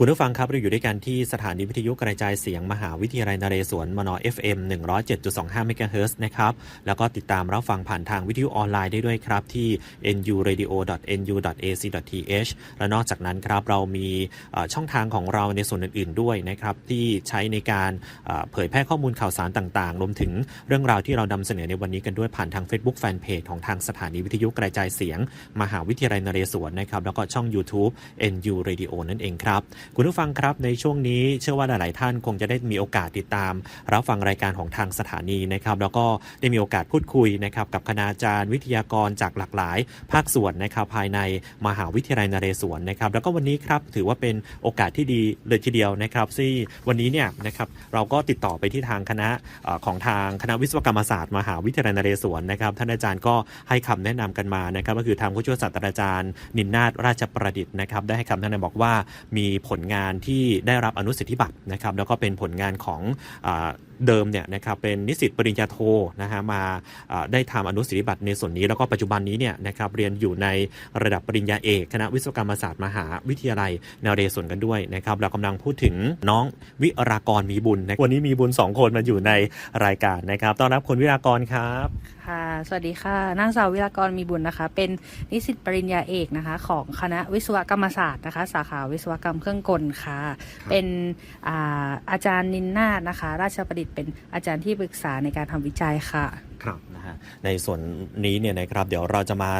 คุณผู้ฟังครับ เราอยู่ด้วยกันที่สถานีวิทยุกระจายเสียงมหาวิทยาลัยนเรศวรมน FM 107.25เมกะเฮิรตซ์นะครับ แล้วก็ติดตามรับฟังผ่านทางวิทยุออนไลน์ได้ด้วยครับ ที่ nuradio.nu.ac.th และนอกจากนั้นครับ เรามีช่องทางของเราในส่วนอื่น ๆด้วยนะครับ ที่ใช้ในการเผยแพร่ข้อมูลข่าวสารต่าง ๆ รวมถึงเรื่องราวที่เรานำเสนอในวันนี้กันด้วยผ่านทาง Facebook Fanpage ของทางสถานีวิทยุกระจายเสียง มหาวิทยาลัยนเรศวรนะครับแล้วก็ช่อง YouTube NU Radio นั่นเองครับคุณผู้ฟังครับในช่วงนี้เชื่อว่าหลาย ๆ ท่านคงจะได้มีโอกาสติดตาม รับฟังรายการของทางสถานีนะครับ แล้วก็ได้มีโอกาสพูดคุยนะครับกับคณาจารย์วิทยากรจากหลากหลาย ภาคส่วนนะครับภายในมหาวิทยาลัยนเรศวรนะครับ แล้วก็วันนี้ครับถือว่าเป็นโอกาสที่ดีเลยทีเดียวนะครับที่วันนี้เนี่ยนะครับเราก็ติดต่อไปที่ทางคณะของทางคณะวิศวกรรมศาสตร์มหาวิทยาลัยนเรศวรนะครับ ท่านอาจารย์ก็ให้คำแนะนำกันมานะครับ ก็คือทางผู้ช่วยศาสตราจารย์ นินนาถราชประดิษฐ์นะครับ ได้ให้คำแนะนำบอกว่ามีผลผลงานที่ได้รับอนุสิทธิบัตรนะครับแล้วก็เป็นผลงานของ เดิมเนี่ยนะครับเป็นนิสิตปริญญาโทนะฮะมาอ่าได้ทำอนุสิทธิบัตรในส่วนนี้ แล้วก็ปัจจุบันนี้เนี่ยนะครับเรียนอยู่ในระดับปริญญาเอกคณะวิศวกรรมศาสตร์มหาวิทยาลัยนเรศวรกันด้วยนะครับเรากำลังพูดถึงน้องวิรากรมีบุญนะวันนี้มีบุญสองคนมาอยู่ในรายการนะครับต้อนรับคุณวิรากรครับค่ะสวัสดีค่ะนางสาววิรากรมีบุญนะคะ เป็นนิสิตปริญญาเอกนะคะ ของคณะวิศวกรรมศาสตร์นะคะ สาขาวิศวกรรมเครื่องกลค่ะ เป็นอาอาจารย์นินนาถนะคะ ราชประดิษฐ์เป็นอาจารย์ที่ปรึกษาในการทำวิจัยค่ะ ครับนะฮะในส่วนนี้เนี่ยนะครับเดี๋ยวเราจะมา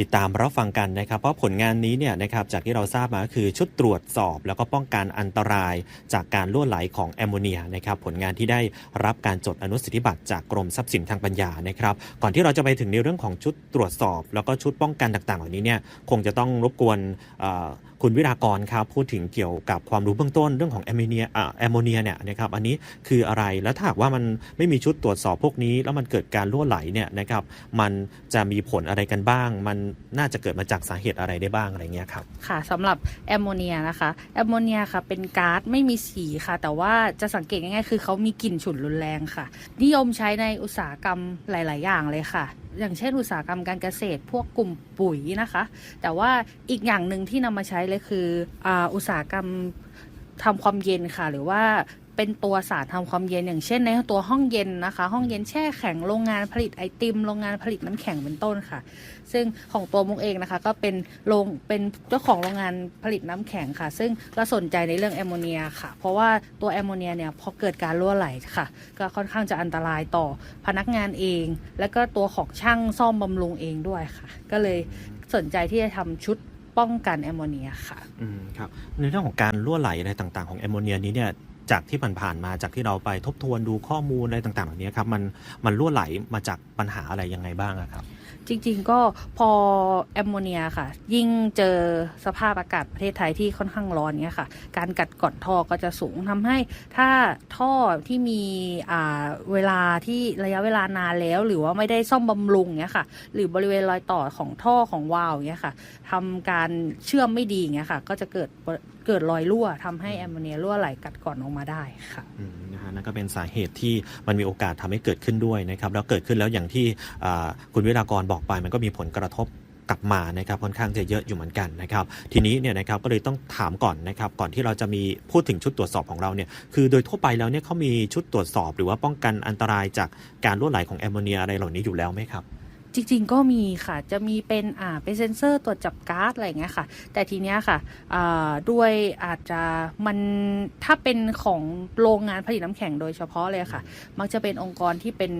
ติดตามรับฟังกันนะครับ เพราะผลงานนี้เนี่ยนะครับจากที่เราทราบมาก็คือชุดตรวจสอบ แล้วก็ป้องกันอันตรายจากการล่วไหลของแอมโมเนียนะครับผลงานที่ได้รับการจดอนุสิทธิบัตรจากกรมทรัพย์สินทางปัญญานะครับ ก่อนที่เราจะไปถึงในเรื่องของชุดตรวจสอบ แล้วก็ชุดป้องกันต่างๆ เหล่านี้เนี่ยคงจะต้องรบกวนคุณวิรากรครับพูดถึงเกี่ยวกับความรู้เบื้องต้นเรื่องของแอมโมเนียแอมโมเนียเนี่ยนะครับอันนี้คืออะไรแล้วถ้าหากว่ามันไม่มีชุดตรวจสอบพวกนี้ แล้วมันเกิดการรั่วไหลเนี่ยนะครับมันจะมีผลอะไรกันบ้าง มันน่าจะเกิดมาจากสาเหตุอะไรได้บ้างอะไรเงี้ยครับค่ะสำหรับแอมโมเนียนะคะแอมโมเนียค่ะเป็นก๊าซไม่มีสีค่ะ แต่ว่าจะสังเกตง่ายๆคือเขามีกลิ่นฉุนรุนแรงค่ะ นิยมใช้ในอุตสาหกรรมหลาย ๆ อย่างเลยค่ะ อย่างเช่นอุตสาหกรรมการเกษตร พวกกลุ่มปุ๋ยนะคะ แต่ว่าอีกอย่างหนึ่งที่นำมาใช้เลยคืออาอุตสาหกรรมทำความเย็นค่ะ หรือว่า เป็นตัวสารทำความเย็นอย่างเช่นในตัวห้องเย็นนะคะ ห้องเย็นแช่แข็งโรงงานผลิตไอติม โรงงานผลิตน้ำแข็งเป็นต้นค่ะ ซึ่งของตัวมุกเองนะคะ ก็เป็นโรงเป็นเจ้าของโรงงานผลิตน้ำแข็งค่ะ ซึ่งก็สนใจในเรื่องแอมโมเนียค่ะ เพราะว่าตัวแอมโมเนียเนี่ยพอเกิดการรั่วไหลค่ะ ก็ค่อนข้างจะอันตรายต่อพนักงานเอง และก็ตัวของช่างซ่อมบำรุงเองด้วยค่ะ ก็เลยสนใจที่จะทำชุดป้องกันแอมโมเนียค่ะ อืมครับ ในเรื่องของการรั่วไหลอะไรต่างๆของแอมโมเนียนี้เนี่ย จากที่ผ่านๆมาจากที่เราไปทบทวนดูข้อมูลอะไรต่างๆเหล่านี้ครับมันมันรั่วไหลมาจากปัญหาอะไรยังไงบ้างครับ จริงๆก็พอแอมโมเนียค่ะ ยิ่งเจอสภาพอากาศประเทศไทยที่ค่อนข้างร้อนเนี้ยค่ะ การกัดกร่อนท่อก็จะสูงทำให้ถ้าท่อที่มีอ่าเวลาที่ระยะเวลานานแล้ว หรือว่าไม่ได้ซ่อมบำรุงเนี้ยค่ะ หรือบริเวณรอยต่อของท่อของวาล์วเนี้ยค่ะทำการเชื่อมไม่ดีเงี้ยค่ะ ก็จะเกิด เกิดรอยรั่วทำให้แอมโมเนียรั่วไหลกัดกร่อนออกมาได้ค่ะอืมนะฮะนั่นก็เป็นสาเหตุที่มันมีโอกาสทำให้เกิดขึ้นด้วยนะครับแล้วเกิดขึ้นแล้วอย่างที่อ่าคุณวิรากรบอกไป มันก็มีผลกระทบกลับมานะครับค่อนข้างจะเยอะอยู่เหมือนกันนะครับทีนี้เนี่ยนะครับก็เลยต้องถามก่อนนะครับก่อนที่เราจะมีพูดถึงชุดตรวจสอบของเราเนี่ยคือโดยทั่วไปแล้วเนี่ยเขามีชุดตรวจสอบ หรือว่าป้องกันอันตรายจากการรั่วไหลของแอมโมเนียอะไรเหล่านี้อยู่แล้วไหมครับ จริงๆก็มีค่ะจะมีเป็นอ่าเป็นเซนเซอร์ตรวจจับก๊าซอะไรเงี้ยค่ะ แต่ทีเนี้ยค่ะอ่าด้วยอาจจะมันถ้าเป็นของโรงงานผลิตน้ำแข็งโดยเฉพาะเลยค่ะ มักจะเป็นองค์กรที่เป็น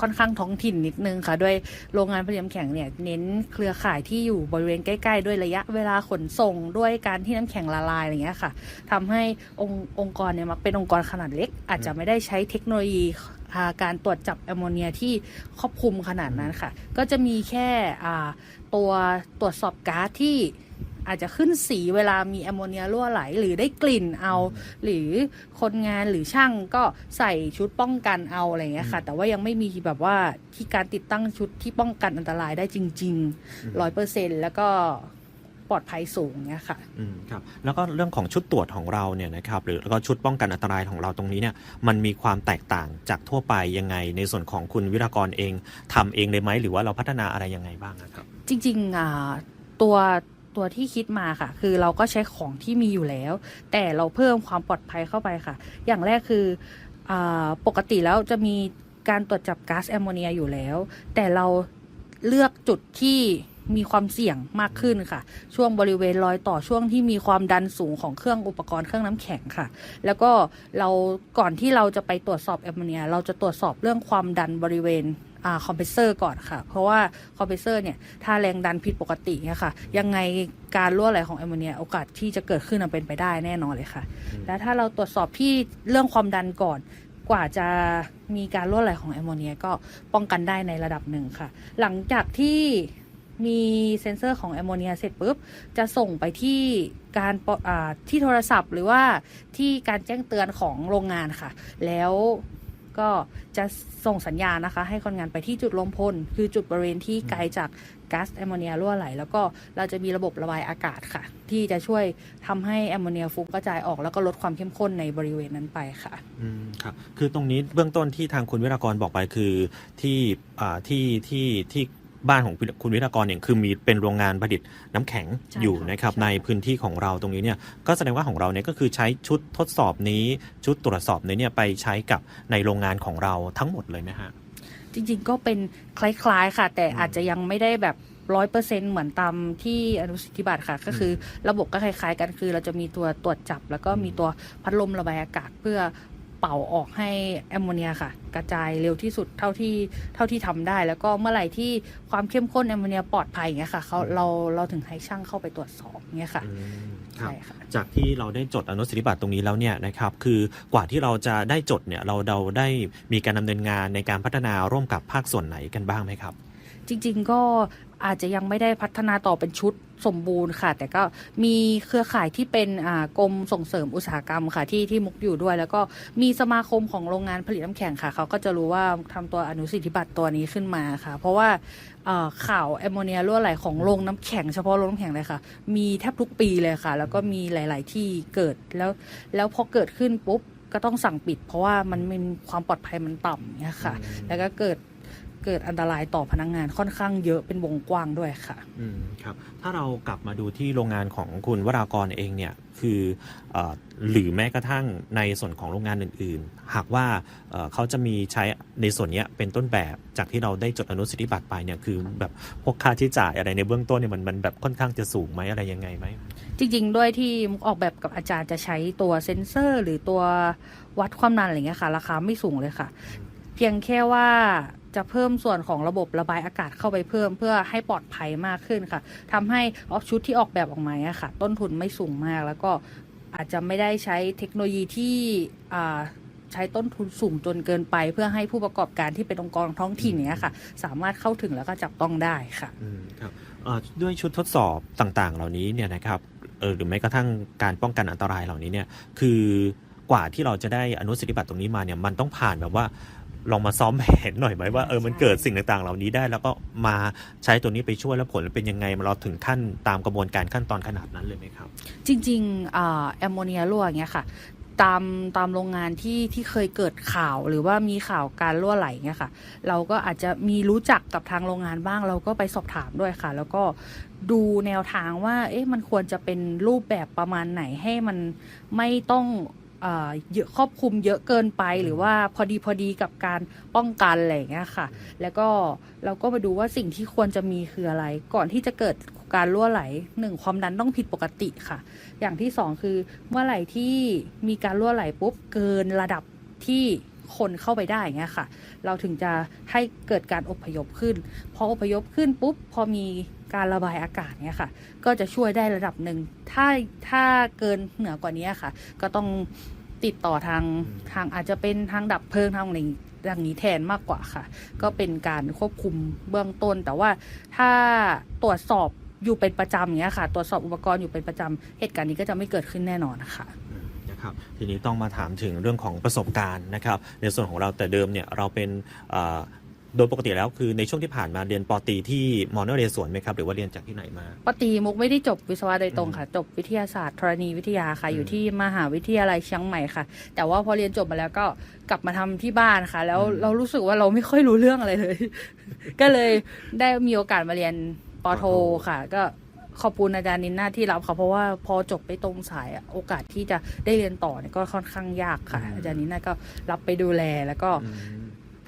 ค่อนข้างท้องถิ่นนิดนึงค่ะ ด้วยโรงงานผลิตน้ำแข็งเนี่ยเน้นเครือข่ายที่อยู่บริเวณใกล้ ๆ ด้วยระยะเวลาขนส่งด้วยการที่น้ำแข็งละลายอะไรเงี้ยค่ะทำให้องค์องค์กรเนี่ยมักเป็นองค์กรขนาดเล็ก อาจจะไม่ได้ใช้เทคโนโลยี การตรวจจับแอมโมเนียที่ครอบคลุมขนาดนั้นค่ะ ก็จะมีแค่ตัวตรวจสอบก๊าซที่อาจจะขึ้นสีเวลามีแอมโมเนียรั่วไหล หรือได้กลิ่นเอา หรือคนงานหรือช่างก็ใส่ชุดป้องกันเอาอะไรเงี้ยค่ะ แต่ว่ายังไม่มีแบบว่าที่การติดตั้งชุดที่ป้องกันอันตรายได้จริงๆร้อยเปอร์เซ็นแล้วก็ ปลอดภัยสูงเงี้ยค่ะอืมครับแล้วก็เรื่องของชุดตรวจของเราเนี่ยนะครับหรือแล้วก็ชุดป้องกันอันตรายของเราตรงนี้เนี่ยมันมีความแตกต่างจากทั่วไปยังไง ในส่วนของคุณวิรากรเองทำเองเลยไหมหรือว่าเราพัฒนาอะไรยังไงบ้างอะครับ จริงๆอ่าตัวตัวที่คิดมาค่ะ คือเราก็ใช้ของที่มีอยู่แล้ว แต่เราเพิ่มความปลอดภัยเข้าไปค่ะ อย่างแรกคืออาปกติแล้วจะมีการตรวจจับก๊าซแอมโมเนียอยู่แล้ว แต่เราเลือกจุดที่ มีความเสี่ยงมากขึ้นค่ะ ช่วงบริเวณรอยต่อช่วงที่มีความดันสูงของเครื่องอุปกรณ์เครื่องน้ำแข็งค่ะ แล้วก็เราก่อนที่เราจะไปตรวจสอบแอมโมเนีย เราจะตรวจสอบเรื่องความดันบริเวณอคอมเพรสเซอร์ก่อนค่ะ เพราะว่าคอมเพรสเซอร์เนี่ย ถ้าแรงดันผิดปกติเนี่ยค่ะ ยังไงการรั่วไหลของแอมโมเนียโอกาสที่จะเกิดขึ้นเป็นไปได้แน่นอนเลยค่ะ และถ้าเราตรวจสอบที่เรื่องความดันก่อน กว่าจะมีการรั่วไหลของแอมโมเนียก็ป้องกันได้ในระดับหนึ่งค่ะ หลังจากที่ มีเซ็นเซอร์ของแอมโมเนียเสร็จปุ๊บ จะส่งไปที่การที่โทรศัพท์ หรือว่าที่การแจ้งเตือนของโรงงานค่ะ แล้วก็จะส่งสัญญาณนะคะ ให้คนงานไปที่จุดลมพ่นคือจุดบริเวณที่ไกลจากก๊าซแอมโมเนียรั่วไหล แล้วก็เราจะมีระบบระบายอากาศค่ะ ที่จะช่วยทำให้แอมโมเนียฟุ้งกระจายออกแล้วก็ลดความเข้มข้นในบริเวณนั้นไปค่ะอืมครับคือตรงนี้เบื้องต้นที่ทางคุณวิรากรบอกไปคือที่อ่าที่ที่ที่ บ้านของคุณคุณวิรากรเนี่ยคือมีเป็นโรงงานผลิตน้ำแข็งใช่อยู่ค่ะนะครับใช่ในพื้นที่ของเราตรงนี้เนี่ยก็แสดงว่าของเราเนี่ยก็คือใช้ชุดทดสอบนี้ชุดตรวจสอบนี้เนี่ยไปใช้กับในโรงงานของเราทั้งหมดเลยไหมฮะจริงๆก็เป็นคล้ายๆค่ะ แต่อืมอาจจะยังไม่ได้แบบร้อยเปอร์เซ็นเหมือนตามที่อนุสิทธิบัตรค่ะ ก็คือระบบก็คล้ายๆกันคือ เราจะมีตัวตรวจจับ แล้วก็อืมมีตัวพัดลมระบายอากาศเพื่อ เป่าออกให้แอมโมเนียค่ะ กระจายเร็วที่สุดเท่าที่เท่าที่ทำได้ แล้วก็เมื่อไหร่ที่ความเข้มข้นแอมโมเนียปลอดภัยอย่างเงี้ยค่ะเขาเราเราถึงให้ช่างเข้าไปตรวจสอบเงี้ยค่ะอืมครับใช่ค่ะจากที่เราได้จดอนุสิทธิบัตรตรงนี้แล้วเนี่ยนะครับคือกว่าที่เราจะได้จดเนี่ยเราเราได้มีการดำเนินงานในการพัฒนาร่วมกับภาคส่วนไหนกันบ้างไหมครับจริงๆก็ อาจจะยังไม่ได้พัฒนาต่อเป็นชุดสมบูรณ์ค่ะ แต่ก็มีเครือข่ายที่เป็นอ่ากรมส่งเสริมอุตสาหกรรมค่ะที่ที่มุกอยู่ด้วย แล้วก็มีสมาคมของโรงงานผลิตน้ำแข็งค่ะ เขาก็จะรู้ว่าทำตัวอนุสิทธิบัตรตัวนี้ขึ้นมาค่ะ เพราะว่าเอ่อข่าวแอมโมเนียรั่วไหลของโรงน้ำแข็งเฉพาะโรงน้ำแข็งเลยค่ะ มีแทบทุกปีเลยค่ะ แล้วก็มีหลาย ๆ ที่เกิดแล้ว แล้วพอเกิดขึ้นปุ๊บก็ต้องสั่งปิด เพราะว่ามันเป็นความปลอดภัยมันต่ำเนี่ยค่ะอืมแล้วก็เกิด เกิดอันตรายต่อพนักงานค่อนข้างเยอะเป็นวงกว้างด้วยค่ะ อืมครับ ถ้าเรากลับมาดูที่โรงงานของคุณวรากรเองเนี่ยคือเออหรือแม้กระทั่งในส่วนของโรงงานอื่น ๆ หากว่าเอ่อเขาจะมีใช้ในส่วนเนี้ยเป็นต้นแบบจากที่เราได้จดอนุสิทธิบัตรไปเนี่ยคือแบบพวกค่าใช้จ่ายอะไรในเบื้องต้นเนี่ยมันมันแบบค่อนข้างจะสูงไหมอะไรยังไงไหมจริง ๆ ด้วยที่มุกออกแบบกับอาจารย์จะใช้ตัวเซ็นเซอร์ หรือตัววัดความดันอะไรเงี้ยค่ะ ราคาไม่สูงเลยค่ะ เพียงแค่ว่า จะเพิ่มส่วนของระบบระบายอากาศเข้าไปเพิ่ม เพื่อให้ปลอดภัยมากขึ้นค่ะทำให้ออกชุดที่ออกแบบออกมาค่ะ ต้นทุนไม่สูงมากแล้วก็อาจจะไม่ได้ใช้เทคโนโลยีที่ใช้ต้นทุนสูงจนเกินไป เพื่อให้ผู้ประกอบการที่เป็นองค์กรท้องถิ่นเนี้ยค่ะ สามารถเข้าถึงแล้วก็จับต้องได้ค่ะครับด้วยชุดทดสอบต่างๆ เหล่านี้เนี่ยนะครับออหรือแม้กระทั่งการป้องกันอันตรายเหล่านี้เนี่ยคือกว่าที่เราจะได้อนุสิทธิบัตรตรงนี้มาเนี่ยมันต้องผ่านแบบว่า ลองมาซ้อมแผนหน่อยไหมว่าเออมันเกิดสิ่งต่างๆ เหล่านี้ได้ แล้วก็มาใช้ตัวนี้ไปช่วยแล้วผลเป็นยังไงเราถึงขั้นตามกระบวนการขั้นตอนขนาดนั้นเลยไหมครับ จริงๆอ่าแอมโมเนียรั่วอย่างเงี้ยค่ะตามตามโรงงานที่ที่เคยเกิดข่าวหรือว่ามีข่าวการรั่วไหลเงี้ยค่ะ เราก็อาจจะมีรู้จักกับทางโรงงานบ้าง เราก็ไปสอบถามด้วยค่ะ แล้วก็ดูแนวทางว่า เอ๊ะมันควรจะเป็นรูปแบบประมาณไหนให้มันไม่ต้องเอ่อเยอะ ครอบคลุมเยอะเกินไปหรือว่าพอดีพอดีกับการป้องกันอะไรอย่างเงี้ยค่ะ แล้วก็เราก็มาดูว่าสิ่งที่ควรจะมีคืออะไร ก่อนที่จะเกิดการรั่วไหลหนึ่งความดันต้องผิดปกติค่ะ อย่างที่สองคือเมื่อไหร่ที่มีการรั่วไหลปุ๊บเกินระดับที่คนเข้าไปได้อย่างเงี้ยค่ะ เราถึงจะให้เกิดการอพยพขึ้น พออพยพขึ้นปุ๊บ พอมี การระบายอากาศเนี้ยค่ะ ก็จะช่วยได้ระดับหนึ่ง ถ้าถ้าเกินเหนือกว่านี้ค่ะ ก็ต้องติดต่อทางทางอาจจะเป็นทางดับเพลิงทางอะไรอย่างนี้แทนมากกว่าค่ะ ก็เป็นการควบคุมเบื้องต้น แต่ว่าถ้าตรวจสอบอยู่เป็นประจำเงี้ยค่ะ ตรวจสอบอุปกรณ์อยู่เป็นประจำเหตุการณ์นี้ก็จะไม่เกิดขึ้นแน่นอนนะคะนะครับทีนี้ต้องมาถามถึงเรื่องของประสบการณ์นะครับ ในส่วนของเราแต่เดิมเนี่ยเราเป็น โดยปกติแล้วคือในช่วงที่ผ่านมาเรียนปอตรีที่มอนเรสวนไหมครับ หรือว่าเรียนจากที่ไหนมาปกติมุกไม่ได้จบวิศวะโดยตรงค่ะ จบวิทยาศาสตร์ธรณีวิทยาค่ะอืมอยู่ที่มหาวิทยาลัยเชียงใหม่ค่ะ แต่ว่าพอเรียนจบมาแล้วก็กลับมาทำที่บ้านค่ะ แล้วเรารู้สึกว่าเราไม่ค่อยรู้เรื่องอะไรเลย ก็เลยได้มีโอกาสมาเรียนปอโทค่ะ ก็ขอบคุณอาจารย์นินนาที่รับค่ะเพราะว่าพอจบไปตรงสายอะโอกาสที่จะได้เรียนต่อเนี่ยก็ค่อนข้างยากค่ะอืมอาจารย์นินนาก็รับไปดูแลแล้วก็อืม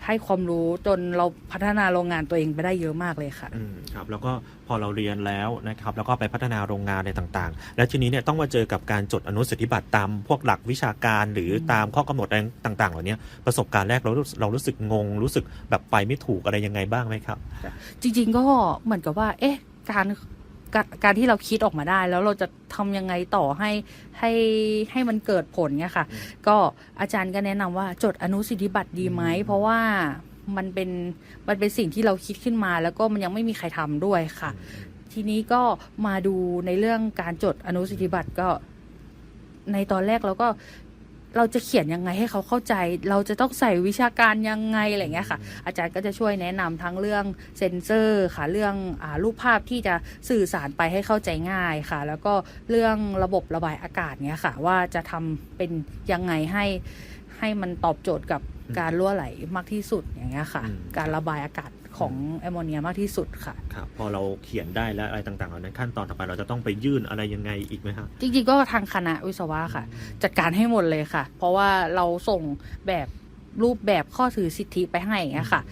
ให้ความรู้จนเราพัฒนาโรงงานตัวเองไปได้เยอะมากเลยค่ะอืมครับแล้วก็พอเราเรียนแล้วนะครับแล้วก็ไปพัฒนาโรงงานอะไรต่างๆ แล้วทีนี้เนี่ยต้องมาเจอกับการจดอนุสิทธิบัตรตามพวกหลักวิชาการหรือตามข้อกำหนดอะไรต่างๆเหล่านี้ประสบการณ์แรกเรารู้เรารู้สึกงง รู้สึกแบบไปไม่ถูกอะไรยังไงบ้างไหมครับ จริง ๆ ก็เหมือนกับว่า เอ๊ะการ การการที่เราคิดออกมาได้ แล้วเราจะทำยังไงต่อให้ให้ให้มันเกิดผลเนี่ยค่ะอืมก็อาจารย์ก็แนะนำว่าจดอนุสิทธิบัตรดีไหมอืมเพราะว่ามันเป็นมันเป็นสิ่งที่เราคิดขึ้นมา แล้วก็มันยังไม่มีใครทำด้วยค่ะ ทีนี้ก็มาดูในเรื่องการจดอนุสิทธิบัตรก็ในตอนแรกเราก็ เราจะเขียนยังไงให้เขาเข้าใจ เราจะต้องใส่วิชาการยังไงอะไรอย่างเงี้ยค่ะ อาจารย์ก็จะช่วยแนะนำทั้งเรื่องเซ็นเซอร์ค่ะเรื่องอารูปภาพที่จะสื่อสารไปให้เข้าใจง่ายค่ะ แล้วก็เรื่องระบบระบายอากาศเนี้ยค่ะ ว่าจะทำเป็นยังไงให้ให้มันตอบโจทย์กับอืมการรั่วไหลมากที่สุดอย่างเงี้ยค่ะอืมการระบายอากาศ ของแอมโมเนียมากที่สุดค่ะครับพอเราเขียนได้แล้วอะไรต่างๆเหล่านั้นขั้นตอนต่อไปเราจะต้องไปยื่นอะไรยังไงอีกไหมครับจริงๆก็ทางคณะวิศวะค่ะ จัดการให้หมดเลยค่ะ เพราะว่าเราส่งแบบรูปแบบข้อถือสิทธิไปให้อย่างเงี้ยค่ะ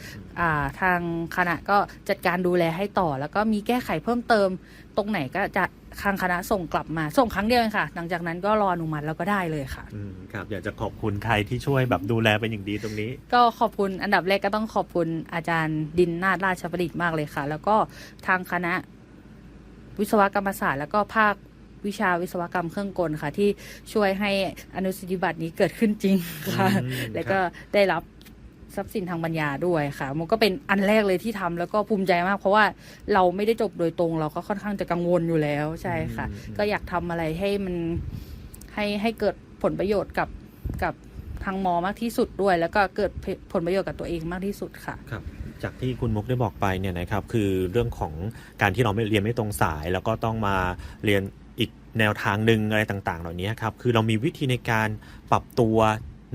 อ่าทางคณะก็จัดการดูแลให้ต่อ แล้วก็มีแก้ไขเพิ่มเติมตรงไหนก็จะ ทางคณะส่งกลับมาส่งครั้งเดียวเองค่ะ หลังจากนั้นก็รออนุมัติแล้วก็ได้เลยค่ะอืมครับ อยากจะขอบคุณใครที่ช่วยแบบดูแลเป็นอย่างดีตรงนี้ ก็ขอบคุณอันดับแรกก็ต้องขอบคุณอาจารย์ดินนาถราชประดิษฐ์มากเลยค่ะ แล้วก็ทางคณะวิศวกรรมศาสตร์ แล้วก็ภาควิชาวิศวกรรมเครื่องกลค่ะ ที่ช่วยให้อนุสิทธิบัตรนี้เกิดขึ้นจริงค่ะอืมแล้วก็ได้รับ ทรัพย์สินทางปัญญาด้วยค่ะ มันก็เป็นอันแรกเลยที่ทำแล้วก็ภูมิใจมาก เพราะว่าเราไม่ได้จบโดยตรงเราก็ค่อนข้างจะกังวลอยู่แล้วใช่ค่ะอืมก็อยากทำอะไรให้มันให้ให้เกิดผลประโยชน์กับกับทางมอมากที่สุดด้วย แล้วก็เกิดผลประโยชน์กับตัวเองมากที่สุดค่ะครับจากที่คุณมุกได้บอกไปเนี่ยนะครับคือเรื่องของการที่เราไม่เรียนไม่ตรงสาย แล้วก็ต้องมาเรียนอีกแนวทางหนึ่งอะไรต่าง ๆ เหล่านี้ครับคือเรามีวิธีในการปรับตัว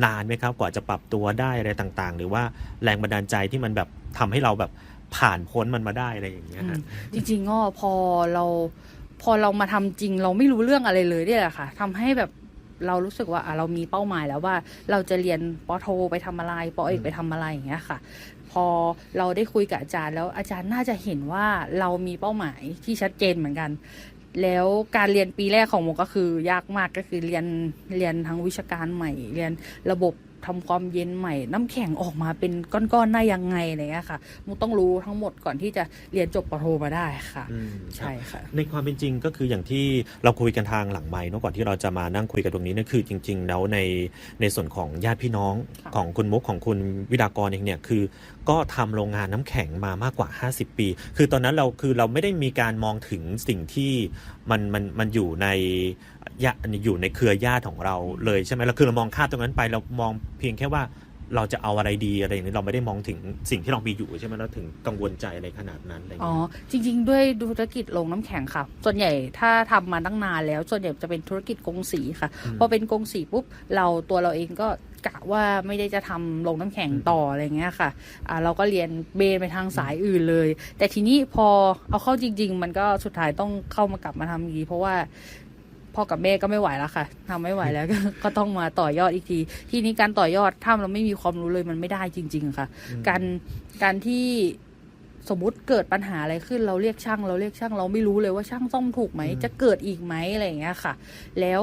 นานไหมครับ กว่าจะปรับตัวได้อะไรต่างๆ หรือว่าแรงบันดาลใจที่มันแบบทำให้เราแบบผ่านพ้นมันมาได้อะไรอย่างเงี้ยจริงๆก็พอเราพอเรามาทำจริงเราไม่รู้เรื่องอะไรเลยเนี่ยแหละค่ะทำให้แบบเรารู้สึกว่าอะเรามีเป้าหมายแล้วว่าเราจะเรียนปอโทไปทำอะไรปอเอกไปทำอะไรอย่างเงี้ยค่ะ พอเราได้คุยกับอาจารย์แล้วอาจารย์น่าจะเห็นว่าเรามีเป้าหมายที่ชัดเจนเหมือนกัน แล้วการเรียนปีแรกของโมก็คือยากมากก็คือเรียนเรียนทั้งวิชาการใหม่ เรียนระบบ ทำความเย็นใหม่ น้ำแข็งออกมาเป็นก้อนๆได้ยังไงอะไรเงี้ยค่ะโมต้องรู้ทั้งหมดก่อนที่จะเรียนจบปอโทมาได้ค่ะอืมครับใช่ค่ะ ในความเป็นจริงก็คืออย่างที่เราคุยกันทางหลังไม้เนอะก่อนที่เราจะมานั่งคุยกันตรงนี้นั่นคือจริง ๆ แล้วในในส่วนของญาติพี่น้องค่ะของคุณมุกของคุณวิดากรเองเนี่ยคือ ก็ทำโรงงานน้ำแข็งมามากกว่า 50 ปี คือตอนนั้นเราคือเราไม่ได้มีการมองถึงสิ่งที่มันมันมันอยู่ในญา อยู่ในเครือญาติของเราเลยใช่ไหมเราคือเรามองข้ามตรงนั้นไปเรามองเพียงแค่ว่าเราจะเอาอะไรดีอะไรอย่างนี้เราไม่ได้มองถึงสิ่งที่เรามีอยู่ใช่ไหมเราถึงกังวลใจอะไรขนาดนั้นอะไรอย่างอ๋อเงี้ยจริง ๆ ด้วยธุรกิจโรงน้ำแข็งค่ะ ส่วนใหญ่ถ้าทำมาตั้งนานแล้ว ส่วนใหญ่จะเป็นธุรกิจกงสีค่ะอืมพอเป็นกงสีปุ๊บเราตัวเราเองก็กะว่าไม่ได้จะทำโรงน้ำแข็งต่ออะไรเงี้ยค่ะอ่าเราก็เรียนเบนไปทางสายอื่นเลย แต่ทีนี้พอเอาเข้าจริง ๆ มันก็สุดท้ายต้องเข้ามากลับมาทำอย่างนี้เพราะว่า พ่อกับแม่ก็ไม่ไหวแล้วค่ะทำไม่ไหวแล้วก็ก็ต้องมาต่อยอดอีกที ทีนี้การต่อยอดถ้าเราไม่มีความรู้เลยมันไม่ได้จริง ๆ ค่ะอืมการการที่สมมุติเกิดปัญหาอะไรขึ้นเราเรียกช่าง เราเรียกช่างเราไม่รู้เลยว่าช่างซ่อมถูกไหมอืมจะเกิดอีกไหมอะไรอย่างเงี้ยค่ะ แล้ว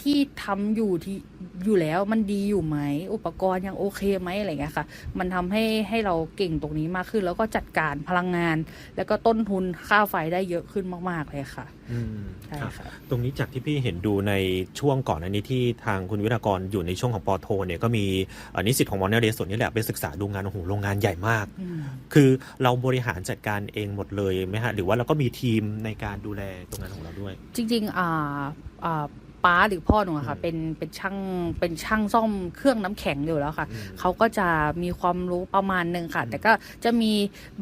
ที่ทำอยู่ที่อยู่แล้วมันดีอยู่ไหม อุปกรณ์ยังโอเคไหมอะไรอย่างเงี้ยค่ะ มันทำให้ให้เราเก่งตรงนี้มากขึ้น แล้วก็จัดการพลังงาน แล้วก็ต้นทุนค่าไฟได้เยอะขึ้นมาก ๆ เลยค่ะอืมใช่ครับค่ะตรงนี้จากที่พี่เห็นดูในช่วงก่อนอันนี้ที่ทางคุณวิรากรอยู่ในช่วงของปอโทเนี่ยก็มีเอ่อนิสิตของมอนเนเรส่วนนี่แหละไปศึกษาดูงานโอ้โหโรงงานใหญ่มากอืมคือเราบริหารจัดการเองหมดเลยไหมฮะหรือว่าเราก็มีทีมในการดูแลตรงนั้นของเราด้วย จริงๆอ่าอ่า ป้าหรือพ่อหนูอะค่ะ เป็นเป็นช่างเป็นช่างซ่อมเครื่องน้ำแข็งอยู่แล้วค่ะอืมเขาก็จะมีความรู้ประมาณหนึ่งค่ะ แต่ก็จะมี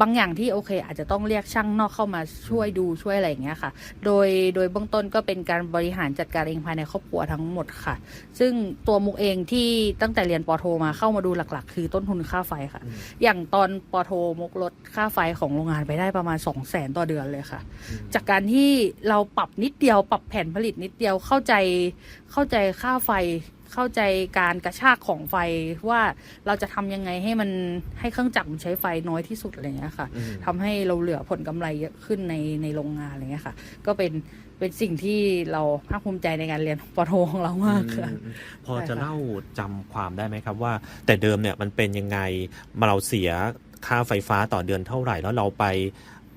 บางอย่างที่โอเค อาจจะต้องเรียกช่างนอกเข้ามาช่วยดูช่วยอะไรอย่างเงี้ยค่ะ โดยโดยเบื้องต้นก็เป็นการบริหารจัดการเองภายในครอบครัวทั้งหมดค่ะ ซึ่งตัวมุกเองที่ตั้งแต่เรียนปอโทมาเข้ามาดูหลักๆ คือต้นทุนค่าไฟค่ะอืมอย่างตอนปอโทมุกลดค่าไฟของโรงงานไปได้ประมาณ2 0 0แสนต่อเดือนเลยค่ะ จากการที่เราปรับนิดเดียวปรับแผนผลิตนิดเดียวเข้าใจเข้าใจค่าไฟเข้าใจการกระชากของไฟว่าเราจะทำยังไงให้มันให้เครื่องจักรมันใช้ไฟน้อยที่สุดอะไรเงี้ยค่ะอืมทำให้เราเหลือผลกำไรเยอะขึ้นในในโรงงานอะไรเงี้ยค่ะ ก็เป็นเป็นสิ่งที่เราภาคภูมิใจในการเรียนปอโทของเรามากค่ะอืมอืมพอใช่จะค่ะเล่าจำความได้ไหมครับว่า แต่เดิมเนี่ยมันเป็นยังไงมาเราเสียค่าไฟฟ้าต่อเดือนเท่าไหร่แล้วเราไป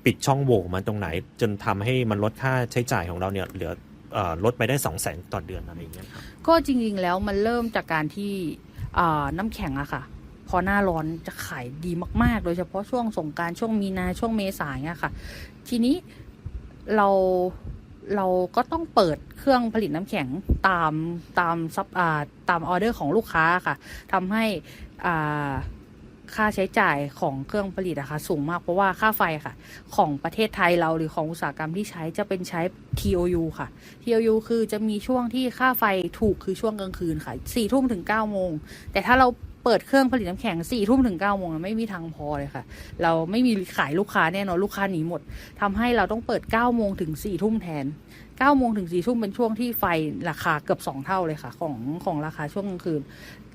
ปิดช่องโหว่มันตรงไหน จนทำให้มันลดค่าใช้จ่ายของเราเนี่ยเหลือเอ่อ ลดไปได้สองแสนต่อเดือนอะไรอย่างเงี้ยครับก็จริงๆแล้วมันเริ่มจากการที่น้ำแข็งอะค่ะ พอหน้าร้อนจะขายดีมาก ๆ โดยเฉพาะช่วงสงการช่วงมีนาช่วงเมษาเนี่ยค่ะ ทีนี้เราเราก็ต้องเปิดเครื่องผลิตน้ำแข็งตามตามซับตามออเดอร์ของลูกค้าค่ะทำให้อ่า ค่าใช้จ่ายของเครื่องผลิตอะคะสูงมากเพราะว่าค่าไฟค่ะ ของประเทศไทยเราหรือของอุตสาหกรรมที่ใช้จะเป็นใช้ TOU ค่ะ TOU คือจะมีช่วงที่ค่าไฟถูกคือช่วงกลางคืนค่ะสี่ทุ่มถึงเก้าโมง แต่ถ้าเราเปิดเครื่องผลิตน้ำแข็งสี่ทุ่มถึงเก้าโมงไม่มีทางพอเลยค่ะ เราไม่มีขายลูกค้าแน่นอนลูกค้าหนีหมดทำให้เราต้องเปิดเก้าโมงถึงสี่ทุ่มแทนเก้าโมงถึงสี่ทุ่มเป็นช่วงที่ไฟราคาเกือบสองเท่าเลยค่ะ ของของราคาช่วงกลางคืน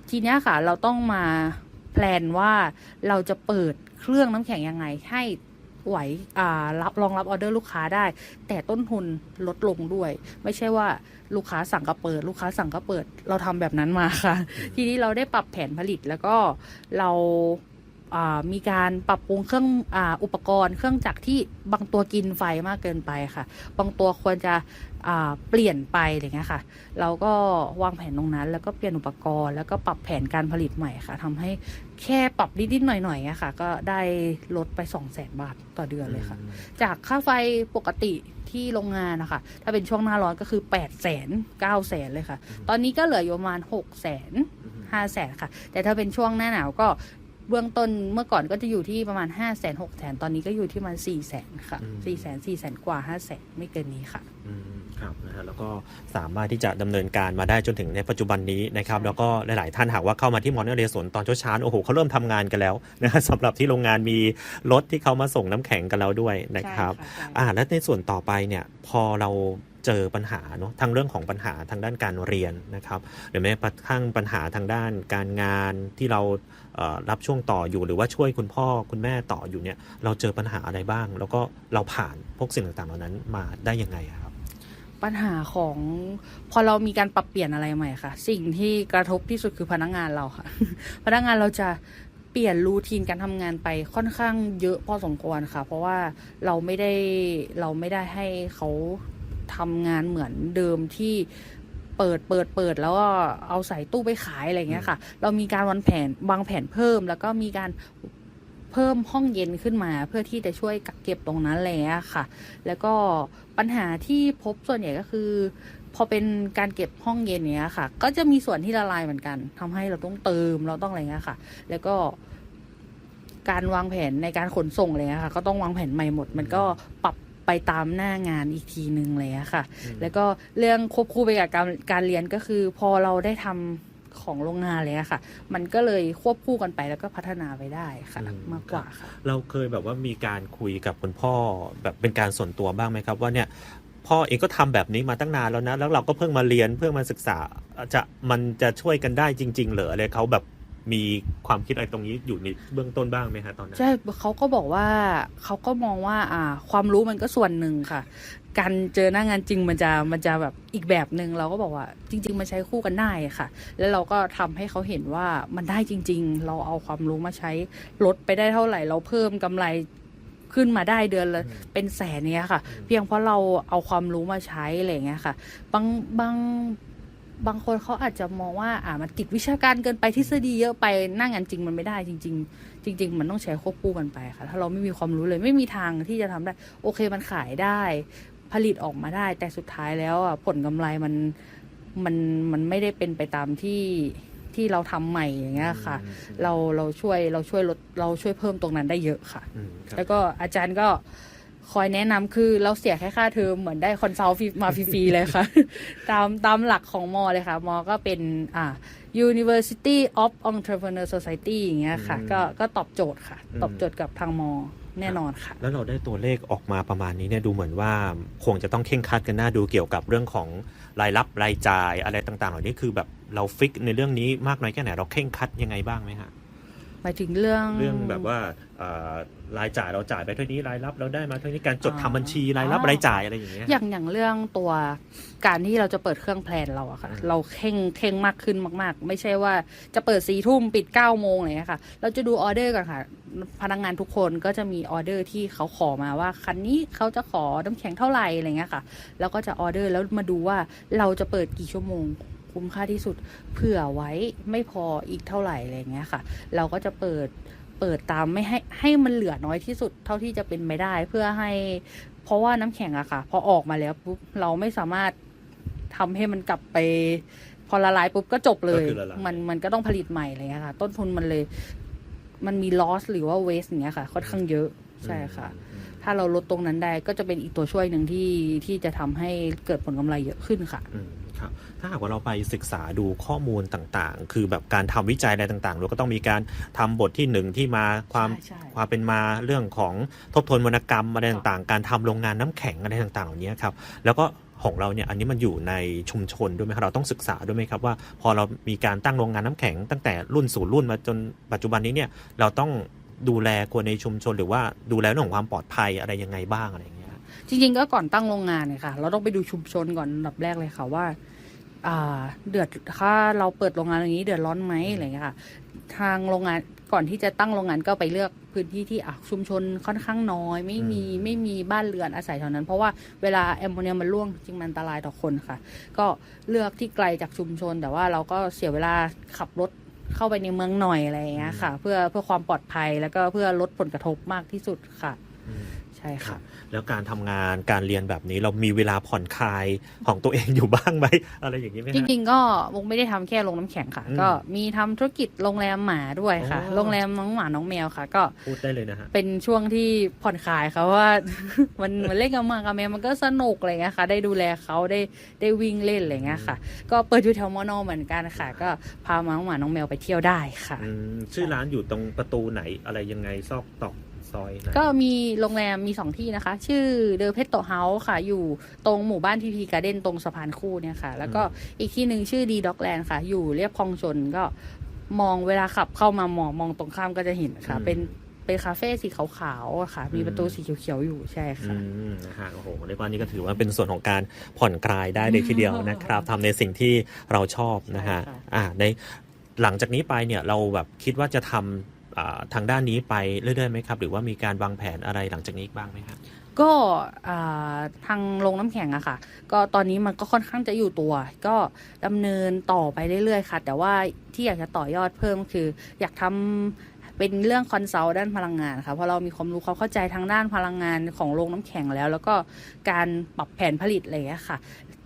ทีนี้ค่ะเราต้องมา แพลนว่าเราจะเปิดเครื่องน้ำแข็งยังไงให้ไหวรับรองรับออเดอร์ลูกค้าได้ แต่ต้นทุนลดลงด้วย ไม่ใช่ว่าลูกค้าสั่งก็เปิด ลูกค้าสั่งก็เปิด เราทำแบบนั้นมาค่ะ ทีนี้เราได้ปรับแผนผลิตแล้วก็เรา มีการปรับปรุงเครื่องอาอุปกรณ์ เครื่องจักรที่บางตัวกินไฟมากเกินไปค่ะ บางตัวควรจะอ่าเปลี่ยนไปอะไรเงี้ยค่ะ เราก็วางแผนตรงนั้น แล้วก็เปลี่ยนอุปกรณ์ แล้วก็ปรับแผนการผลิตใหม่ค่ะทำให้แค่ปรับนิดๆหน่อยๆอะค่ะ ก็ได้ลดไป2 0 0 0 0 0บาทต่อเดือนเลยค่ะ จากค่าไฟปกติที่โรงงานนะคะ ถ้าเป็นช่วงหน้าร้อนก็คือ8ปดแสนเก้าแสนเลยค่ะ ตอนนี้ก็เหลืออยู่ประมาณ6กแสนห้าแสนค่ะ แต่ถ้าเป็นช่วงหน้าหนาวก็ เบื้องต้นเมื่อก่อนก็จะอยู่ที่ประมาณ5้าแสนหกแสนตอนนี้ก็อยู่ที่ประมาณ4ี่แสนค่ะอืมสี่แสนสี่แสนกว่า5้าแสนไม่เกินนี้ค่ะอืมครับนะฮะแล้วก็สามารถที่จะดำเนินการมาได้จนถึงในปัจจุบันนี้นะครับใช่แล้วก็หลาย ๆ ท่านหากว่าเข้ามาที่มอนเนเรสวนตอนเช้าๆโอ้โหเขาเริ่มทำงานกันแล้วนะฮะสำหรับที่โรงงานมีรถที่เขามาส่งน้ำแข็งกันแล้วด้วยนะครับใช่ค่ะอ่าและในส่วนต่อไปเนี่ยพอเรา เจอปัญหาเนาะทั้งเรื่องของปัญหาทางด้านการเรียนนะครับหรือแม้กระทั่งปัญหาทางด้านการงานที่เราเอ่อรับช่วงต่ออยู่ หรือว่าช่วยคุณพ่อคุณแม่ต่ออยู่เนี่ยเราเจอปัญหาอะไรบ้าง แล้วก็เราผ่านพวกสิ่งต่างๆเหล่านั้นมาได้ยังไงครับ ปัญหาของพอเรามีการปรับเปลี่ยนอะไรใหม่ค่ะ สิ่งที่กระทบที่สุดคือพนักงานเราค่ะ พนักงานเราจะเปลี่ยนรูทีนการทำงานไปค่อนข้างเยอะพอสมควรค่ะ เพราะว่าเราไม่ได้เราไม่ได้ให้เขา ทำงานเหมือนเดิมที่เปิดเปิดเปิดแล้วก็เอาใส่ตู้ไปขายอะไรอย่างเงี้ยค่ะ เรามีการวันแผนวางแผนเพิ่ม แล้วก็มีการเพิ่มห้องเย็นขึ้นมา เพื่อที่จะช่วยกักเก็บตรงนั้นอะไรอย่างเลยค่ะ แล้วก็ปัญหาที่พบส่วนใหญ่ก็คือ พอเป็นการเก็บห้องเย็นเนี้ยค่ะ ก็จะมีส่วนที่ละลายเหมือนกันทำให้เราต้องเติมเราต้องอะไรเงี้ยค่ะ แล้วก็การวางแผนในการขนส่งอะไรเลยค่ะ ก็ต้องวางแผนใหม่หมด มันก็ปรับ ไปตามหน้างานอีกทีนึงเลยอะค่ะ แล้วก็เรื่องควบคู่ไปกับการการเรียนก็คือ พอเราได้ทำของโรงงานเลยอะค่ะ มันก็เลยควบคู่กันไปแล้วก็พัฒนาไปได้ค่ะอืมมากกว่าค่ะ เราเคยแบบว่ามีการคุยกับคุณพ่อแบบเป็นการส่วนตัวบ้างไหมครับ ว่าเนี่ยพ่อเองก็ทำแบบนี้มาตั้งนานแล้วนะ แล้วเราก็เพิ่งมาเรียนเพิ่งมาศึกษาจะมันจะช่วยกันได้จริง ๆ เหรออะไรเขาแบบ มีความคิดอะไรตรงนี้อยู่ในเบื้องต้นบ้างไหมฮะตอนนั้นใช่เขาก็บอกว่าเขาก็มองว่า อ่า ความรู้มันก็ส่วนหนึ่งค่ะ การเจอหน้างานจริงมันจะมันจะแบบอีกแบบหนึ่งเราก็บอกว่า จริง ๆมันใช้คู่กันได้ค่ะ แล้วเราก็ทำให้เขาเห็นว่ามันได้จริง ๆ เราเอาความรู้มาใช้ลดไปได้เท่าไหร่ เราเพิ่มกำไรขึ้นมาได้เดือนละอืมเป็นแสนเนี้ยค่ะอืมเพียงเพราะเราเอาความรู้มาใช้อะไรอย่างเงี้ยค่ะ บางบาง บางคนเขาอาจจะมองว่าอ่ามันติดวิชาการเกินไปทฤษฎีเยอะไปหน้างานจริงมันไม่ได้จริง ๆ จริง ๆ มันต้องใช้ควบคู่กันไปค่ะ ถ้าเราไม่มีความรู้เลยไม่มีทางที่จะทำได้ โอเคมันขายได้ ผลิตออกมาได้ แต่สุดท้ายแล้วอะผลกำไรมันมันมันไม่ได้เป็นไปตามที่ที่เราทำใหม่อย่างเงี้ยค่ะอืมเราเราช่วยเราช่วยลดเราช่วยเพิ่มตรงนั้นได้เยอะค่ะอืมครับแล้วก็อาจารย์ก็ คอยแนะนำคือเราเสียแค่ค่าเทอมเหมือนได้คอนซัลท์ฟรีมาฟรีๆเลยค่ะ ตามตามหลักของมอเลยค่ะ มอก็เป็นอ่า University of Entrepreneur Society อย่างเงี้ยค่ะอืมก็ก็ตอบโจทย์ค่ะอืมตอบโจทย์กับทางมอแน่นอนค่ะ แล้วเราได้ตัวเลขออกมาประมาณนี้เนี่ยดูเหมือนว่าคงจะต้องเข่งครัดกันหน้าดูเกี่ยวกับเรื่องของรายรับรายจ่ายอะไรต่างๆ เหล่านี้คือแบบเราฟิกในเรื่องนี้มากน้อยแค่ไหนเราเข่งครัดยังไงบ้างไหมฮะ หมายถึงเรื่องเรื่องแบบว่าเอ่อรายจ่ายเราจ่ายไปเท่านี้รายรับเราได้มาเท่านี้การจดอ๋อทำบัญชีรายรับรายจ่ายอะไรอย่างเงี้ยอย่างอย่างเรื่องตัวการที่เราจะเปิดเครื่องแพลนเราอะค่ะอืมเราเข่งเข่งมากขึ้นมาก ๆ ไม่ใช่ว่าจะเปิดสี่ทุ่มปิดเก้าโมงอะไรอย่างเงี้ยค่ะ เราจะดูออเดอร์ก่อนค่ะ พนักงานทุกคนก็จะมีออเดอร์ที่เขาขอมาว่าคันนี้เขาจะขอน้ำแข็งเท่าไหร่อะไรเงี้ยค่ะ แล้วก็จะออเดอร์แล้วมาดูว่าเราจะเปิดกี่ชั่วโมง คุ้มค่าที่สุด เผื่อไว้ไม่พออีกเท่าไหร่อะไรเงี้ยค่ะ เราก็จะเปิดเปิดตามไม่ให้ให้มันเหลือน้อยที่สุดเท่าที่จะเป็นไปได้ เพื่อให้ เพราะว่าน้ำแข็งอะค่ะ พอออกมาแล้วปุ๊บเราไม่สามารถทำให้มันกลับไป พอละลายปุ๊บก็จบเลยก็คือละลายมันมันก็ต้องผลิตใหม่อะไรเงี้ยค่ะ ต้นทุนมันเลย มันมี loss หรือว่า waste อย่างเงี้ยค่ะ ค่อนข้างเยอะใช่ค่ะอืมถ้าเราลดตรงนั้นได้ก็จะเป็นอีกตัวช่วยหนึ่งที่ที่จะทำให้เกิดผลกำไรเยอะขึ้นค่ะอืมครับ ถ้าหากว่าเราไปศึกษาดูข้อมูลต่างๆ คือแบบการทำวิจัยอะไรต่างๆ เราก็ต้องมีการทำบทที่หนึ่งที่มาความใช่ใช่ความเป็นมาเรื่องของทบทวนวรรณกรรมอะไรต่างๆ การทำโรงงานน้ำแข็งอะไรต่างๆเหล่านี้ครับ แล้วก็ของเราเนี่ยอันนี้มันอยู่ในชุมชนด้วยไหมครับเราต้องศึกษาด้วยไหมครับว่า พอเรามีการตั้งโรงงานน้ำแข็งตั้งแต่รุ่นสู่รุ่นมาจนปัจจุบันนี้เนี่ยเราต้องดูแลคนในชุมชนหรือว่าดูแลเรื่องของความปลอดภัยอะไรยังไงบ้างอะไรอย่างเงี้ยจริงๆก็ก่อนตั้งโรงงานเนี่ยค่ะ เราต้องไปดูชุมชนก่อนอันดับแรกเลยค่ะว่าอ่า เดือดถ้าเราเปิดโรงงานอย่างนี้เดือดร้อนไหมอะไรอย่างเงี้ยค่ะ ทางโรงงานก่อนที่จะตั้งโรงงานก็ไปเลือกพื้นที่ที่อะชุมชนค่อนข้างน้อย ไม่มีอืมไม่มีบ้านเรือนอาศัยแถวนั้น เพราะว่าเวลาแอมโมเนียมันร่วงจริงมันอันตรายต่อคนค่ะ ก็เลือกที่ไกลจากชุมชน แต่ว่าเราก็เสียเวลาขับรถเข้าไปในเมืองหน่อยอะไรอย่างเงี้ยค่ะ เพื่อเพื่อความปลอดภัยแล้วก็เพื่อลดผลกระทบมากที่สุดค่ะอืม ใช่ค่ะแล้วการทำงานการเรียนแบบนี้เรามีเวลาผ่อนคลายของตัวเองอยู่บ้างไหมอะไรอย่างนี้ไหมฮะจริงๆ ก็มุกไม่ได้ทำแค่โรงน้ำแข็งค่ะอืมก็มีทำธุรกิจโรงแรมหมาด้วยค่ะอ๋อโรงแรมน้องหมาน้องแมวค่ะ ก็พูดได้เลยนะฮะเป็นช่วงที่ผ่อนคลายค่ะว่ามันมันเล่นกับหมากับแมวมันก็สนุกอะไรเงี้ยค่ะ ได้ดูแลเขาได้ได้วิ่งเล่นอะไรเงี้ยค่ะ ก็เปิดอยู่แถวมอนอเหมือนกันค่ะ ก็พามาน้องหมาน้องแมวไปเที่ยวได้ค่ะอืมชื่อร้านอยู่ตรงประตูไหนอะไรยังไงซอกตอก ซอยไหนก็มีโรงแรมมีสองที่นะคะ ชื่อเดอเพชโตเฮาส์ค่ะ อยู่ตรงหมู่บ้านทีพีการ์เด้นตรงสะพานคู่เนี่ยค่ะ แล้วก็อีกที่หนึ่งชื่อดีด็อกแลนด์ค่ะ อยู่เรียบคลองชนก็มองเวลาขับเข้ามามองมองตรงข้ามก็จะเห็นค่ะอืมเป็นเป็นคาเฟ่สีขาวๆอะค่ะ มีอืมประตูสีเขียวๆอยู่ใช่อืค่ะมนะฮะโอ้โหเรียกว่านี่ก็ถือว่าเป็นส่วนของการผ่อนคลายได้เลยทีเดียวนะครับทำในสิ่งที่เราชอบนะฮะใช่ค่ะ อ่าในหลังจากนี้ไปเนี่ยเราแบบคิดว่าจะทำอ่า ทางด้านนี้ไปเรื่อยๆไหมครับ หรือว่ามีการวางแผนอะไรหลังจากนี้อีกบ้างไหมครับก็ทางโรงน้ำแข็งอะค่ะ ก็ตอนนี้มันก็ค่อนข้างจะอยู่ตัว ก็ดำเนินต่อไปเรื่อยๆค่ะ แต่ว่าที่อยากจะต่อยอดเพิ่มคือ อยากทำเป็นเรื่องคอนซัลท์ด้านพลังงานค่ะเพราะเรามีความรู้ความเข้าใจทางด้านพลังงานของโรงน้ำแข็งแล้ว แล้วก็การปรับแผนผลิตอะไรอย่างเงี้ยค่ะ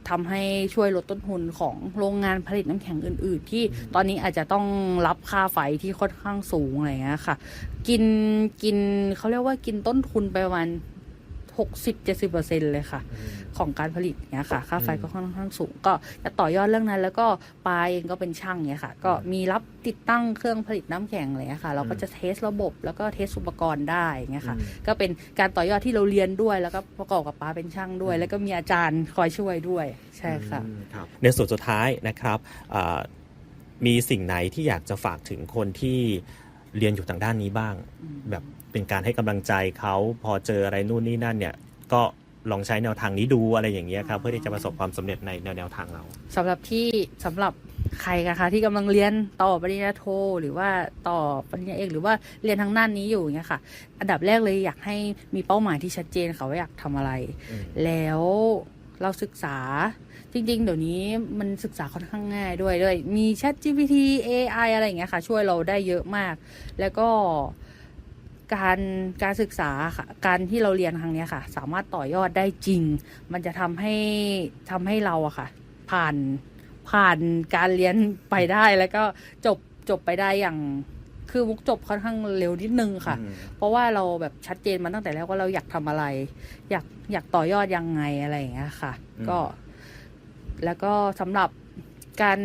ทำให้ช่วยลดต้นทุนของโรงงานผลิตน้ำแข็งอื่น ๆ ที่ตอนนี้อาจจะต้องรับค่าไฟที่ค่อนข้างสูงอะไรเงี้ยค่ะ กินกินเขาเรียกว่ากินต้นทุนไปวัน หกสิบเจ็สิบเปอร์เซ็นเลยค่ะ ของการผลิตเนี้ยค่ะ ค่าไฟก็ค่อนข้างสูง ก็จะต่อยอดเรื่องนั้น แล้วก็ปายเองก็เป็นช่างเนี้ยค่ะ ก็มีรับติดตั้งเครื่องผลิตน้ำแข็งเลยค่ะ เราก็จะเทสระบบแล้วก็เทสอุปกรณ์ได้เงี้ยค่ะ ก็เป็นการต่อยอดที่เราเรียนด้วย แล้วก็ประกอบกับป้าเป็นช่างด้วย แล้วก็มีอาจารย์คอยช่วยด้วย ใช่ค่ะ ในส่วนสุดท้ายนะครับมีสิ่งไหนที่อยากจะฝากถึงคนที่เรียนอยู่ทางด้านนี้บ้าง แบบ เป็นการให้กำลังใจเขาพอเจออะไรนู่นนี่นั่นเนี่ยก็ลองใช้แนวทางนี้ดูอะไรอย่างเงี้ยครับเพื่อที่จะประสบความสำเร็จในแนวแนวทางเราสำหรับที่สำหรับใครนะคะที่กำลังเรียนต่อปริญญาโทหรือว่าต่อปริญญาเอกหรือว่าเรียนทางด้านนี้อยู่อย่างเงี้ยค่ะ อันดับแรกเลยอยากให้มีเป้าหมายที่ชัดเจนค่ะว่าอยากทำอะไรอืมแล้วเราศึกษาจริง ๆ เดี๋ยวนี้มันศึกษาค่อนข้างง่ายด้วยด้วยมี Chat GPT AI อะไรอย่างเงี้ยค่ะ ช่วยเราได้เยอะมาก แล้วก็ การการศึกษาค่ะการที่เราเรียนครั้งเนี้ยค่ะ สามารถต่อยอดได้จริง มันจะทำให้ทำให้เราอะค่ะ ผ่านผ่านการเรียนไปได้แล้วก็จบจบไปได้อย่างคือมุกจบค่อนข้างเร็วนิดนึงค่ะอืมเพราะว่าเราแบบชัดเจนมาตั้งแต่แรกว่าเราอยากทำอะไร อยากอยากต่อยอดยังไงอะไรอย่างเงี้ยค่ะอืมก็ แล้วก็สำหรับการ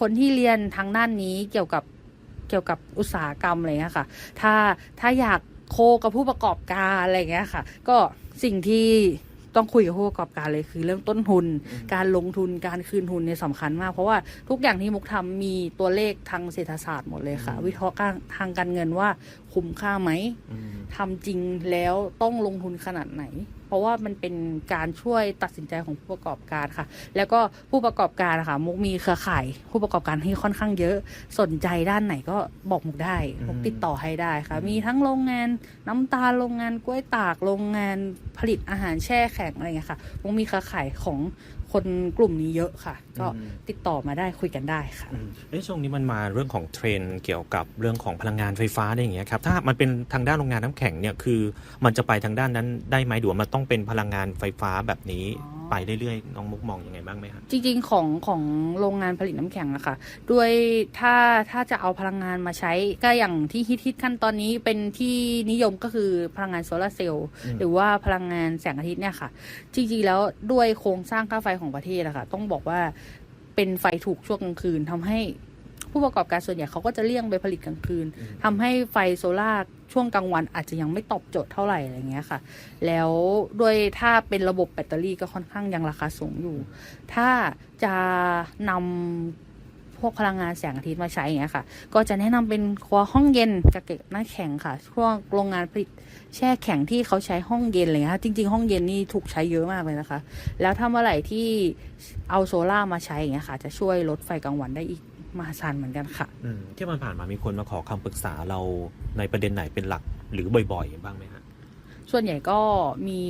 คนที่เรียนทางด้านนี้เกี่ยวกับเกี่ยวกับอุตสาหกรรมอะไรเงี้ยค่ะ ถ้าถ้าอยาก โคกับผู้ประกอบการอะไรเงี้ยค่ะ ก็สิ่งที่ต้องคุยกับผู้ประกอบการเลยคือเรื่องต้นทุน การลงทุนการคืนทุนเนี่ยสำคัญมาก เพราะว่าทุกอย่างที่มุกทำมีตัวเลขทางเศรษฐศาสตร์หมดเลยค่ะอืมวิเคราะห์การทางการเงินว่าคุ้มค่าไหมอืมทำจริงแล้วต้องลงทุนขนาดไหนเพ ราะว่ามันเป็นการช่วยตัดสินใจของผู้ประกอบการค่ะ แล้วก็ผู้ประกอบการค่ะมุกมีเครือข่ายผู้ประกอบการที่ค่อนข้างเยอะสนใจด้านไหนก็บอกมุกได้มุกติดต่อให้ได้ค่ะ มีทั้งโรงงานน้ำตาลโรงงานกล้วยตากโรงงานผลิตอาหารแช่แข็งอะไรอย่างเงี้ยค่ะมุกมีเครือข่ายของ คนกลุ่มนี้เยอะค่ะ ก็อืมติดต่อมาได้คุยกันได้ค่ะอืมเอ๊ะช่วงนี้มันมาเรื่องของเทรนด์เกี่ยวกับเรื่องของพลังงานไฟฟ้าได้อย่างเงี้ยครับถ้ามันเป็นทางด้านโรงงานน้ำแข็งเนี่ยคือ มันจะไปทางด้านนั้นได้ไหมหรือว่ามันต้องเป็นพลังงานไฟฟ้าแบบนี้อ๋อไปเรื่อยๆน้องมุกมองยังไงบ้างไหมครับจริงๆของของโรงงานผลิตน้ำแข็งอะค่ะด้วยถ้าถ้าจะเอาพลังงานมาใช้ก็อย่างที่ฮิตฮิตๆขั้นตอนนี้เป็นที่นิยมก็คือพลังงานโซลาร์เซลล์อืมหรือว่าพลังงานแสงอาทิตย์เนี่ยค่ะ จริงๆแล้วด้วยโครงสร้างค่าไฟของประเทศอะค่ะต้องบอกว่าเป็นไฟถูกช่วงกลางคืนทำให้ผู้ประกอบการส่วนใหญ่เขาก็จะเลี่ยงไปผลิตกลางคืนทำให้ไฟโซล่าร์ช่วงกลางวันอาจจะยังไม่ตอบโจทย์เท่าไหร่อะไรเงี้ยค่ะ แล้วด้วยถ้าเป็นระบบแบตเตอรี่ก็ค่อนข้างยังราคาสูงอยู่ ถ้าจะนำ พวกพลังงานแสงอาทิตย์มาใช้อย่างเงี้ยค่ะ ก็จะแนะนำเป็นครัวห้องเย็นกับเก็บน้ำแข็งค่ะพวกโรงงานผลิตแช่แข็งที่เขาใช้ห้องเย็นอะไรเลยค่ะจริง ๆ ห้องเย็นนี่ถูกใช้เยอะมากเลยนะคะ แล้วถ้าเมื่อไหร่ที่เอาโซล่าร์มาใช้อย่างเงี้ยค่ะ จะช่วยลดไฟกลางวันได้อีกมหาศาลเหมือนกันค่ะอืมที่มันผ่านมามีคนมาขอคำปรึกษาเราในประเด็นไหนเป็นหลักหรือบ่อยๆบ้างไหมฮะส่วนใหญ่ก็มี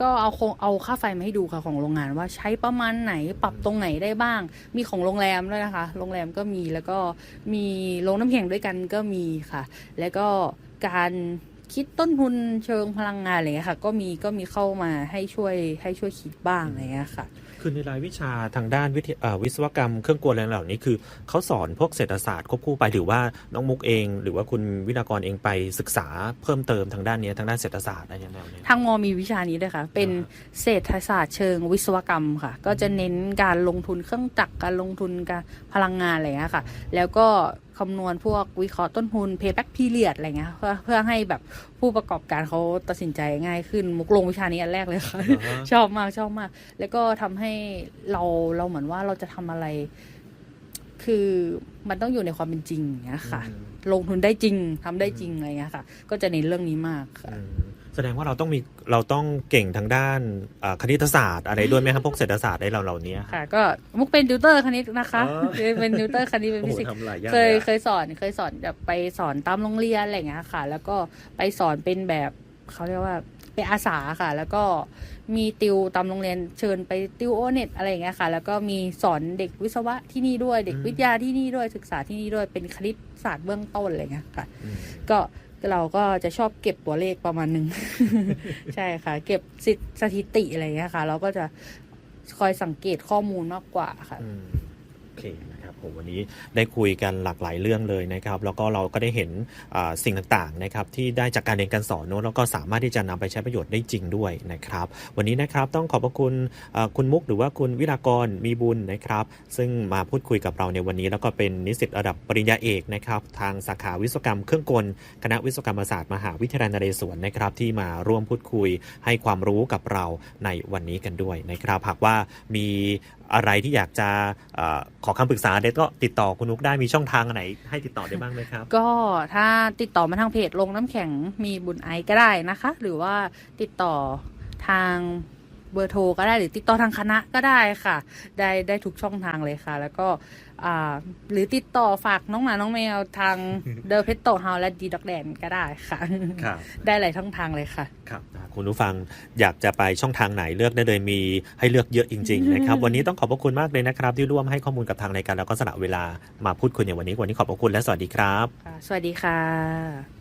ก็เอาคงเอาค่าไฟมาให้ดูค่ะของโรงงานว่าใช้ประมาณไหนปรับตรงไหนได้บ้าง มีของโรงแรมด้วยนะคะ โรงแรมก็มีแล้วก็มีโรงน้ำแข็งด้วยกันก็มีค่ะ แล้วก็การคิดต้นทุนเชิงพลังงานอะไรเงี้ยค่ะ ก็มีก็มีเข้ามาให้ช่วยให้ช่วยคิดบ้างอะไรเงี้ยค่ะ คือในรายวิชาทางด้านวิทวิศวกรรมเครื่องกลอะไรเหล่านี้คือเขาสอนพวกเศรษฐศาสตร์ควบคู่ไปหรือว่าน้องมุกเอง หรือว่าคุณวิทยากรเองไปศึกษาเพิ่มเติมทางด้านนี้ทางด้านเศรษฐศาสตร์อะไรอย่างเงี้ยทางมอมีวิชานี้ด้วยค่ะ เป็นเศรษฐศาสตร์เชิงวิศวกรรมค่ะ ก็จะเน้นการลงทุนเครื่องจักรการลงทุนการพลังงานอะไรอย่างเงี้ยค่ะ แล้วก็ คำนวณพวกวิเคราะห์ต้นทุน payback period อะไรเงี้ยเพื่อเพื่อให้แบบผู้ประกอบการเขาตัดสินใจง่ายขึ้นมุกลงวิชานี้อันแรกเลยค่ะเหรอฮะชอบมากชอบมาก แล้วก็ทำให้เราเราเหมือนว่าเราจะทำอะไร คือมันต้องอยู่ในความเป็นจริงอย่างเงี้ยค่ะอืมลงทุนได้จริงทำได้จริงอะไรเงี้ยค่ะ ก็จะเน้นเรื่องนี้มากค่ะอืม แสดงว่าเราต้องมีเราต้องเก่งทางด้านอ่าคณิตศาสตร์อะไรด้วยไหมครับพวกเศรษฐศาสตร์อะไรเหล่านี้ค่ะ ก็มุกเป็นติวเตอร์คณิตนะคะอ๋อ เป็นติวเตอร์คณิตเป็นโอ้ฟิโหสิกส์ ทำหลายอย่างเคยลอะเคยสอนเคยสอนแบบไปสอนตามโรงเรียนอะไรอย่างเงี้ยค่ะ แล้วก็ไปสอนเป็นแบบเขาเรียกว่าเป็นอาสาค่ะ แล้วก็มีติวตามโรงเรียนเชิญไปติวโอเน็ตอะไรอย่างเงี้ยค่ะ แล้วก็มีสอนเด็กวิศวะที่นี่ด้วยเด็กวิทยาที่นี่ด้วยศึกษาที่นี่ด้วยเป็นคณิตศาสตร์เบื้องต้นอะไรอย่างเงี้ยค่ะ อืม ก็ เราก็จะชอบเก็บตัวเลขประมาณหนึ่งใช่ค่ะ เก็บสิสถิติอะไรอย่างเงี้ยค่ะ เราก็จะคอยสังเกตข้อมูลมากกว่าค่ะโอเค นะครับผมวันนี้ได้คุยกันหลากหลายเรื่องเลยนะครับ แล้วก็เราก็ได้เห็นสิ่งต่างๆนะครับที่ได้จากการเรียนการสอนเนอะแล้วก็สามารถที่จะนำไปใช้ประโยชน์ได้จริงด้วยนะครับ วันนี้นะครับต้องขอบพระคุณคุณมุกหรือว่าคุณวิรากรมีบุญนะครับ ซึ่งมาพูดคุยกับเราในวันนี้ แล้วก็เป็นนิสิตระดับปริญญาเอกนะครับทางสาขาวิศวกรรมเครื่องกล คณะวิศวกรรมศาสตร์มหาวิทยาลัยนเรศวรนะครับที่มาร่วมพูดคุยให้ความรู้กับเราในวันนี้กันด้วยนะครับหากว่ามี อะไรที่อยากจะอขอคำปรึกษาเด็ก็ติดต่อคุณนุกได้มีช่องทางไหน ให้ติดต่อได้บ้างไหมครับ ก็ถ้าติดต่อมาทางเพจลงน้ำแข็งมีบุญไอก็ได้นะคะ หรือว่าติดต่อทาง เบอร์โทรก็ได้หรือติดต่อทางคณะก็ได้ค่ะ ได้ได้ทุกช่องทางเลยค่ะ แล้วก็อ่าหรือติดต่อฝากน้องหมาน้องแมวทางเดอะเพ t โตเฮาและดีด็อกแดนก็ได้ค่ะครับได้หลายช่องทางเลยค่ะครับอ่าคุณผู้ฟังอยากจะไปช่องทางไหนเลือกได้เลยมีให้เลือกเยอะจริงๆนะครับวันนี้ต้องขอบพระคุณมากเลยนะครับ ที่ร่วมให้ข้อมูลกับทางรายการแล้วก็สละเวลามาพูดคุยในวันนี้วันนี้ขอบพระคุณและสวัสดีครับค่ะสวัสดีค่ะ